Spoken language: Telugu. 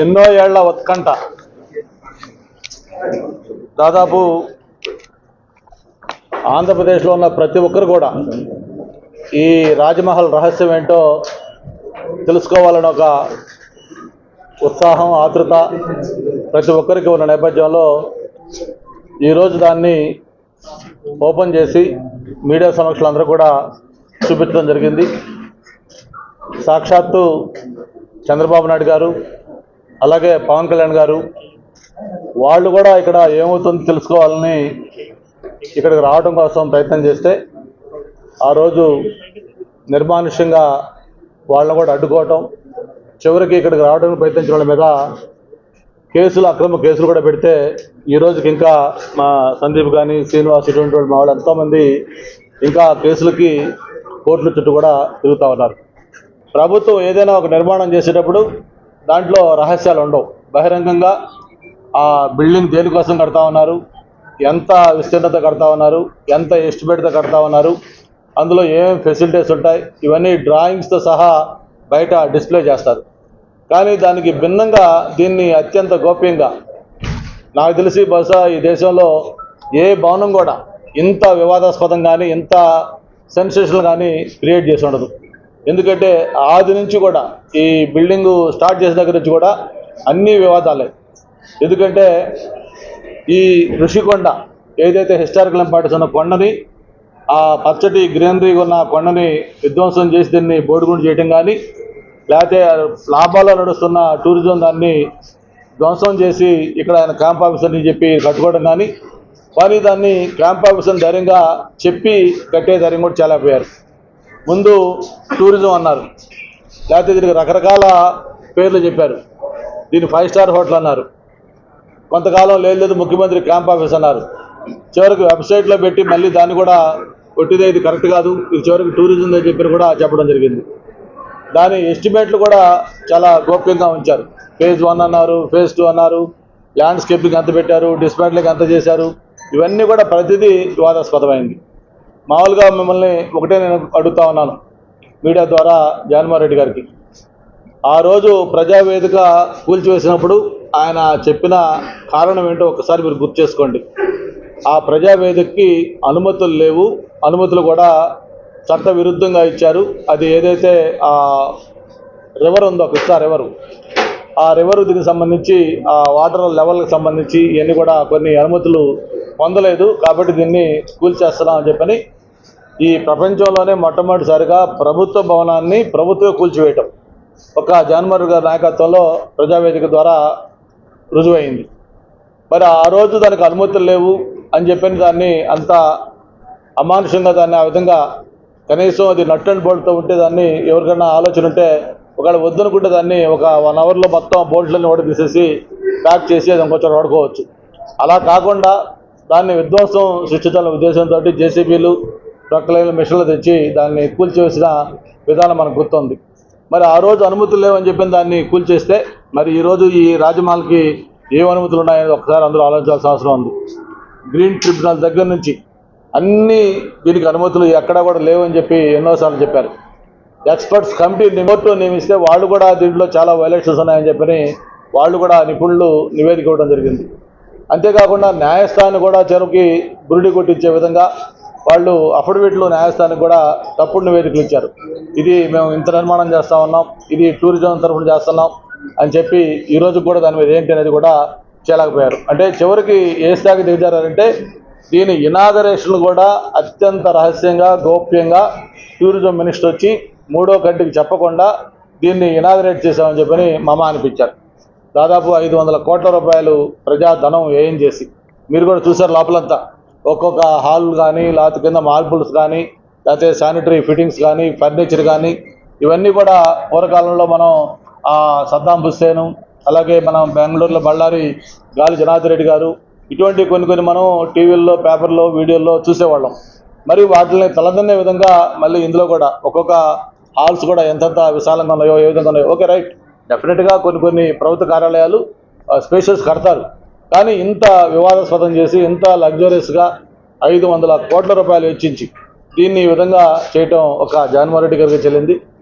ఎన్నో ఏళ్ళ ఉత్కంఠ. దాదాపు ఆంధ్రప్రదేశ్లో ఉన్న ప్రతి ఒక్కరు కూడా ఈ రాజమహల్ రహస్యం ఏంటో తెలుసుకోవాలని ఒక ఉత్సాహం ఆతృత ప్రతి ఒక్కరికి ఉన్న నేపథ్యంలో ఈరోజు దాన్ని ఓపెన్ చేసి మీడియా సమక్షంలో అందరూ కూడా చూపించడం జరిగింది. సాక్షాత్తు చంద్రబాబు నాయుడు గారు అలాగే పవన్ కళ్యాణ్ గారు వాళ్ళు కూడా ఇక్కడ ఏమవుతుందో తెలుసుకోవాలని ఇక్కడికి రావడం కోసం ప్రయత్నం చేస్తే ఆ రోజు నిర్మానుష్యంగా వాళ్ళని కూడా అడ్డుకోవటం చివరికి ఇక్కడికి రావడానికి ప్రయత్నించిన వాళ్ళ మీద కేసులు అక్రమ కేసులు కూడా పెడితే ఈ రోజుకి ఇంకా మా సందీప్ కానీ శ్రీనివాస్ ఇటువంటి వాళ్ళు మా వాళ్ళు ఎంతోమంది ఇంకా కేసులకి కోర్టుల చుట్టూ కూడా తిరుగుతూ ఉన్నారు. ప్రభుత్వం ఏదైనా ఒక నిర్మాణం చేసేటప్పుడు దాంట్లో రహస్యాలు ఉండవు. బహిరంగంగా ఆ బిల్డింగ్ దేనికోసం కడతా ఉన్నారు? ఎంత విస్తీర్ణత కడతా ఉన్నారు? ఎంత ఎస్టిమేట్తో కడతా ఉన్నారు? అందులో ఏమేమి ఫెసిలిటీస్ ఉంటాయి? ఇవన్నీ డ్రాయింగ్స్తో సహా బయట డిస్ప్లే చేస్తారు. కానీ దానికి భిన్నంగా దీన్ని అత్యంత గోప్యంగా నాకు తెలిసి బహుశా ఈ దేశంలో ఏ భవనం కూడా ఇంత వివాదాస్పదం కానీ ఇంత సెన్సేషన్ కానీ క్రియేట్ చేసి ఉండదు. ఎందుకంటే ఆది నుంచి కూడా ఈ బిల్డింగ్ స్టార్ట్ చేసిన దగ్గర నుంచి కూడా అన్ని వివాదాలే. ఎందుకంటే ఈ ఋషికొండ ఏదైతే హిస్టారికల్ ఇంపార్టెన్స్ ఉన్న కొండని ఆ పచ్చటి గ్రీనరీ ఉన్న కొండని విధ్వంసం చేసి దీన్ని బోడిగుండు చేయటం కానీ లేకపోతే లాభాల్లో నడుస్తున్న టూరిజం దాన్ని ధ్వంసం చేసి ఇక్కడ ఆయన క్యాంప్ ఆఫీసర్ అని చెప్పి కట్టుకోవడం కానీ కానీ దాన్ని క్యాంప్ ఆఫీసర్ ధైర్యంగా చెప్పి కట్టే ధైర్యం కూడా చాలా పోయారు ముందు టూరిజం అన్నారు. లేకపోతే దీనికి రకరకాల పేర్లు చెప్పారు. దీన్ని ఫైవ్ స్టార్ హోటల్ అన్నారు. కొంతకాలం లేదు లేదు ముఖ్యమంత్రి క్యాంప్ ఆఫీస్ అన్నారు. చివరికి వెబ్సైట్లో పెట్టి మళ్ళీ దాన్ని కూడా కొట్టిదే ఇది కరెక్ట్ కాదు. ఇది చివరికి టూరిజం అని చెప్పి కూడా చెప్పడం జరిగింది. దాని ఎస్టిమేట్లు కూడా చాలా గోప్యంగా ఉంచారు. ఫేజ్ వన్ అన్నారు ఫేజ్ టూ అన్నారు ల్యాండ్స్కేపింగ్ ఎంత పెట్టారు డిస్మాంట్లింగ్ ఎంత చేశారు ఇవన్నీ కూడా ప్రతిదీ వివాదాస్పదమైంది. మామూలుగా మిమ్మల్ని ఒకటే నేను అడుగుతా ఉన్నాను మీడియా ద్వారా జగన్మోహన్ గారికి. ఆ రోజు ప్రజావేదిక కూల్చివేసినప్పుడు ఆయన చెప్పిన కారణం ఏంటో ఒకసారి మీరు గుర్తు చేసుకోండి. ఆ ప్రజావేదికకి అనుమతులు లేవు అనుమతులు కూడా చట్ట విరుద్ధంగా ఇచ్చారు. అది ఏదైతే ఆ రివర్ ఉందో కృష్ణా రివరు ఆ రివర్ దీనికి సంబంధించి ఆ వాటర్ లెవెల్కి సంబంధించి ఇవన్నీ కూడా కొన్ని అనుమతులు పొందలేదు. కాబట్టి దీన్ని కూల్చేస్తున్నాం అని చెప్పని ఈ ప్రపంచంలోనే మొట్టమొదటిసారిగా ప్రభుత్వ భవనాన్ని ప్రభుత్వ కూల్చివేయటం. ఒక జగన్మోహన్ గారి నాయకత్వంలో ప్రజావేదిక ద్వారా రుజువైంది. మరి ఆ రోజు దానికి అనుమతులు లేవు అని చెప్పిన దాన్ని అంత అమానుషంగా దాన్ని ఆ విధంగా కనీసం అది నట్ అండ్ బోల్ట్తో ఉంటే దాన్ని ఎవరికైనా ఆలోచన ఉంటే ఒకవేళ వద్దనుకుంటే దాన్ని ఒక వన్ అవర్లో మొత్తం బోల్ట్లన్నీ ఓడి తీసేసి ప్యాక్ చేసి అది ఇంకొంచెం వాడుకోవచ్చు. అలా కాకుండా దాన్ని విధ్వంసం సృష్టించాలనే ఉద్దేశంతో జేసీబీలు ట్రక్లైన్లు మిషన్లు తెచ్చి దాన్ని కూల్చివేసిన విధానం మనకు గుర్తుంది. మరి ఆ రోజు అనుమతులు లేవని చెప్పిన దాన్ని కూల్చేస్తే మరి ఈరోజు ఈ రాజమహల్కి ఏం అనుమతులు ఉన్నాయని ఒకసారి అందరూ ఆలోచించాల్సిన అవసరం ఉంది. గ్రీన్ ట్రిబ్యునల్ దగ్గర నుంచి అన్ని దీనికి అనుమతులు ఎక్కడా కూడా లేవని చెప్పి ఎన్నోసార్లు చెప్పారు. ఎక్స్పర్ట్స్ కమిటీ నిమోర్టు నియమిస్తే వాళ్ళు కూడా దీంట్లో చాలా వైలేషన్స్ ఉన్నాయని చెప్పని వాళ్ళు కూడా నిపుణులు నివేదిక ఇవ్వడం జరిగింది. అంతేకాకుండా న్యాయస్థానం కూడా చెరువుకి బురుడి కొట్టించే విధంగా వాళ్ళు అఫిడవిట్లు న్యాయస్థానికి కూడా తప్పుడు నివేదికలు ఇచ్చారు. ఇది మేము ఇంత నిర్మాణం చేస్తా ఉన్నాం ఇది టూరిజం తరఫున చేస్తున్నాం అని చెప్పి ఈ రోజు కూడా దాని మీద ఏంటి అనేది కూడా చేయలేకపోయారు. అంటే చివరికి ఏ స్థాయికి దిగజారంటే దీని ఇనాగరేషన్ కూడా అత్యంత రహస్యంగా గోప్యంగా టూరిజం మినిస్టర్ వచ్చి మూడో కంటికి చెప్పకుండా దీన్ని ఇనాగరేట్ చేశామని చెప్పని మమ అనిపించారు. దాదాపు ఐదు వందల కోట్ల రూపాయలు ప్రజాధనం వ్యయం చేసి మీరు కూడా చూశారు లోపలంతా. ఒక్కొక్క హాల్ కానీ లేకపోతే కింద మార్బుల్స్ కానీ లేకపోతే శానిటరీ ఫిట్టింగ్స్ కానీ ఫర్నిచర్ కానీ ఇవన్నీ కూడా పూర్వకాలంలో మనం సద్దాం హుస్సేను అలాగే మనం బెంగళూరులో బళ్ళారి గాలి జనార్దన్ రెడ్డి గారు ఇటువంటి కొన్ని కొన్ని మనం టీవీల్లో పేపర్లో వీడియోల్లో చూసేవాళ్ళం. మరి వాటిని తలదన్నే విధంగా మళ్ళీ ఇందులో కూడా ఒక్కొక్క హాల్స్ కూడా ఎంతెంత విశాలంగా ఉన్నాయో ఏ విధంగా ఉన్నాయో. Okay right. డెఫినెట్గా కొన్ని కొన్ని ప్రభుత్వ కార్యాలయాలు స్పేషియస్ కడతారు. కానీ ఇంత వివాదాస్పదం చేసి ఇంత లగ్జరియస్గా ఐదు వందల కోట్ల రూపాయలు వెచ్చించి దీన్ని ఈ విధంగా చేయటం ఒక జగన్మోహన్ రెడ్డి గారికి చెల్లింది.